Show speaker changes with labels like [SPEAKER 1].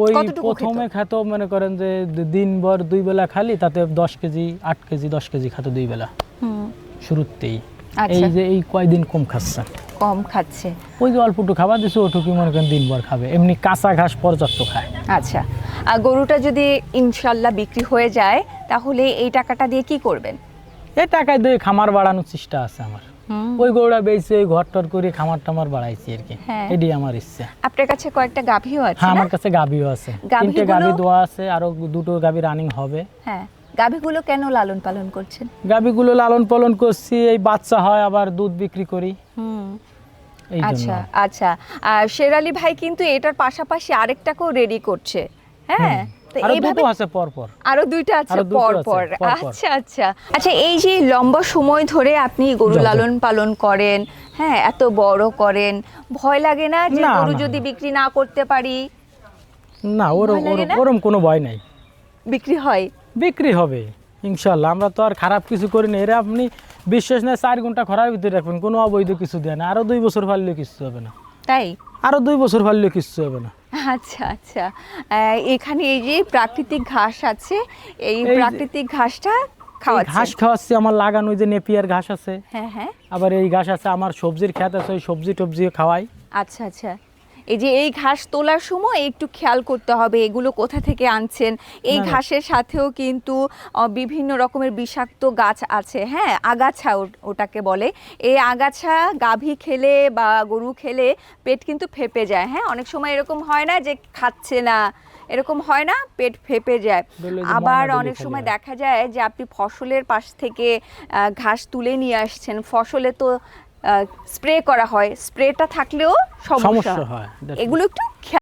[SPEAKER 1] ওই প্রথমে খেত মনে করেন যে দিনভর দুই বেলা খালি তাতে দশ কেজি আট কেজি দশ কেজি খেত দুই বেলা। শুরুতেই।
[SPEAKER 2] আচ্ছা।
[SPEAKER 1] এই যে এই কয়দিন কম খাচ্ছে?
[SPEAKER 2] কম খাচ্ছে।
[SPEAKER 1] ওই যে অল্পটু খাবার দিচ্ছে ওটুকু মনে করেন দিনভর খাবে। এমনি কাঁচা ঘাস পর্যাপ্ত খায়।
[SPEAKER 2] আচ্ছা। আর গরুটা যদি ইনশাল্লাহ বিক্রি হয়ে যায় তাহলে এই টাকাটা দিয়ে কি করবেন?
[SPEAKER 1] এই টাকায় দিয়ে খামার বাড়ানোর চেষ্টা আছে আমার। ওই গরুটা বেঁচে ওই ঘর টর করে খামার টামার বাড়াইছি আর কি।
[SPEAKER 2] হ্যাঁ।
[SPEAKER 1] এটি আমার ইচ্ছা।
[SPEAKER 2] আপনার কাছে কয়েকটা গাভীও আছে
[SPEAKER 1] হ্যাঁ আমার কাছে গাভিও আছে। তিনটে গাভি দোয়া আছে আরও দুটো গাভি রানিং হবে।
[SPEAKER 2] হ্যাঁ গাভীগুলো কেন লালন পালন করছেন?
[SPEAKER 1] গাভিগুলো লালন পালন করছি এই বাচ্চা হয় আবার দুধ বিক্রি করি।
[SPEAKER 2] হুম। আচ্ছা আচ্ছা। আর শেরালি ভাই কিন্তু এটার পাশাপাশি আরেকটাকেও রেডি করছে। হ্যাঁ? আরও
[SPEAKER 1] দুটো আছে পর পর
[SPEAKER 2] আরও দুইটা আছে পর পর
[SPEAKER 1] পর পর।
[SPEAKER 2] আচ্ছা আচ্ছা। আচ্ছা এই যে লম্বা সময় ধরে আপনি গরু। লালন পালন করেন হ্যাঁ এত বড় করেন ভয় লাগে না যে গরু যদি বিক্রি না করতে পারি?
[SPEAKER 1] না ওরম কোনো ভয় নাই।
[SPEAKER 2] বিক্রি হয়?
[SPEAKER 1] বিক্রি হবে ইনশাল্লাহ আমরা তো আর খারাপ কিছু করি না। এরা আপনি বিশ্বাস না চার ঘণ্টা খরার ভিতরে রাখবেন কোনো অবৈধ কিছু দেয় না। আরও দুই বছর ফাললেও কিছু হবে না।
[SPEAKER 2] তাই?
[SPEAKER 1] আরও দুই বছর ফাললেও কিছু হবে না।
[SPEAKER 2] আচ্ছা আচ্ছা। এখানে এই যে প্রাকৃতিক ঘাস আছে এই প্রাকৃতিক ঘাসটা খাওয়া
[SPEAKER 1] ঘাস খাওয়াচ্ছি আমার লাগানো ওই যে নেপিয়ার ঘাস আছে।
[SPEAKER 2] হ্যাঁ হ্যাঁ।
[SPEAKER 1] আবার এই ঘাস আছে আমার সবজির খেত আছে ওই সবজি টবজি খাওয়াই।
[SPEAKER 2] আচ্ছা আচ্ছা। এই যে এই ঘাস তোলার সময় একটু খেয়াল করতে হবে এগুলো কোথা থেকে আনছেন? এই। ঘাসের সাথেও কিন্তু বিভিন্ন রকমের বিষাক্ত গাছ আছে হ্যাঁ? আগাছা ওটাকে বলে। এই আগাছা গাভী খেলে বা গরু খেলে পেট কিন্তু ফেপে যায় হ্যাঁ? অনেক সময় এরকম হয় না যে খাচ্ছে না এরকম হয় না পেট ফেপে যায়। আবার অনেক সময় দেখা যায় যে আপনি ফসলের পাশ থেকে ঘাস তুলে নিয়ে আসছেন। ফসলে তো স্প্রে করা হয়। স্প্রেটা থাকলেও সমস্যা।
[SPEAKER 1] হয়,
[SPEAKER 2] এগুলো একটু